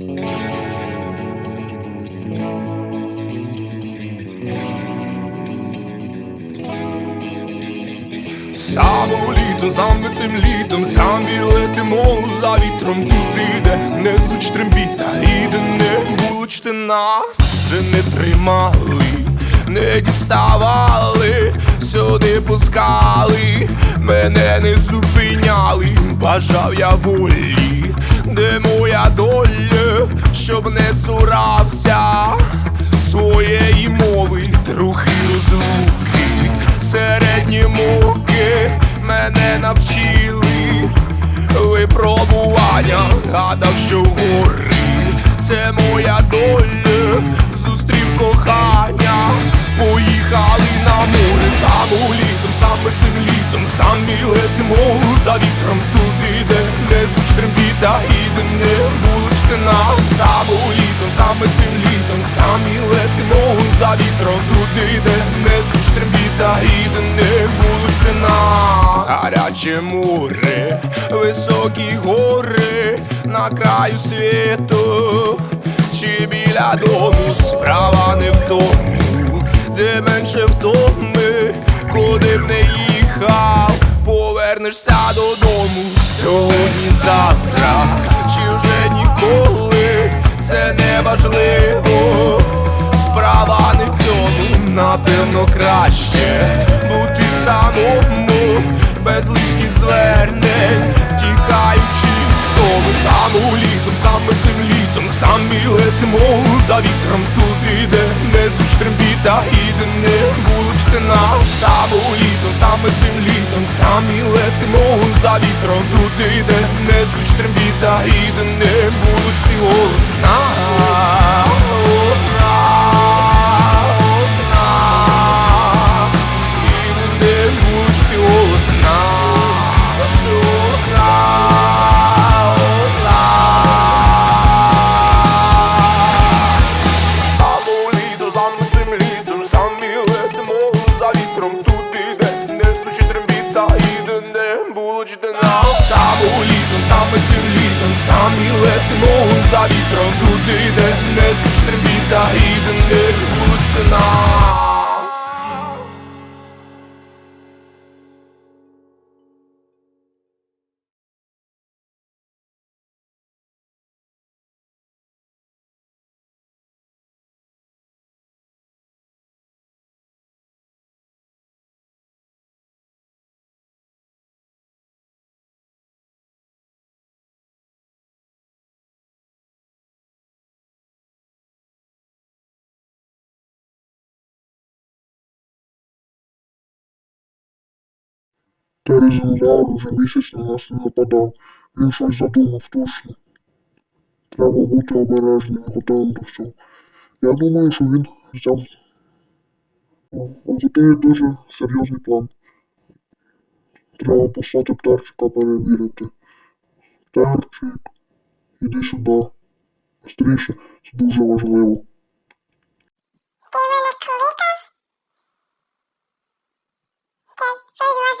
Саме літом, саме цим літом, самі летимо за вітром. Туди, де не звуч трембіта, і де не булочте нас, вже не тримали, не діставали, сюди пускали, мене не зупиняли, бажав я волі, де моя доля, щоб не цурався своєї мови, трохи розлуки, середні муки мене навчили. Випробування, гадав, що гори. Це моя доля, зустрів кохання, поїхали на море, саме літом, саме цим літом, самі летимо за вітром. Туди, де не звуч трембіта самі летимо за вітром туди, де не трембіта і де не булочки нас, гаряче море, високі гори на краю світу, чи біля дому? Справа не в тому, де менше втоми, куди б не їхав, повернешся додому. Сьогодні, завтра, чи вже ніколи, це не важливо. Напевно, краще бути самому, без лишніх звернень, тікаючи від тому саму літом, саме цим літом, самі летимо. За вітром туди, де не звуч трембіта і де не булочки нас саму літом, саме цим літом, самі летимо. За вітром туди, де не звуч трембіта і де не булочки літом, сам і летимо за вітром. Туди, де не звуч трембіта і не влучте Терезинозавр вже місяць на нас не нападав. Він щось задумав точно. Треба бути обережним і готовим до всього. Я думаю, що він взяв. Готує дуже серйозний план. Треба послати птарчика перевірити. Птарчик, іди сюди. Быстріше, це дуже важливо. Ти мене кликав? Це щось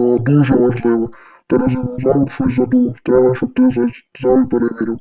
важливе? Да, дуже важливо. Терезинозавр щось задумав. Треба, щоб ти за- взяв і перевірив.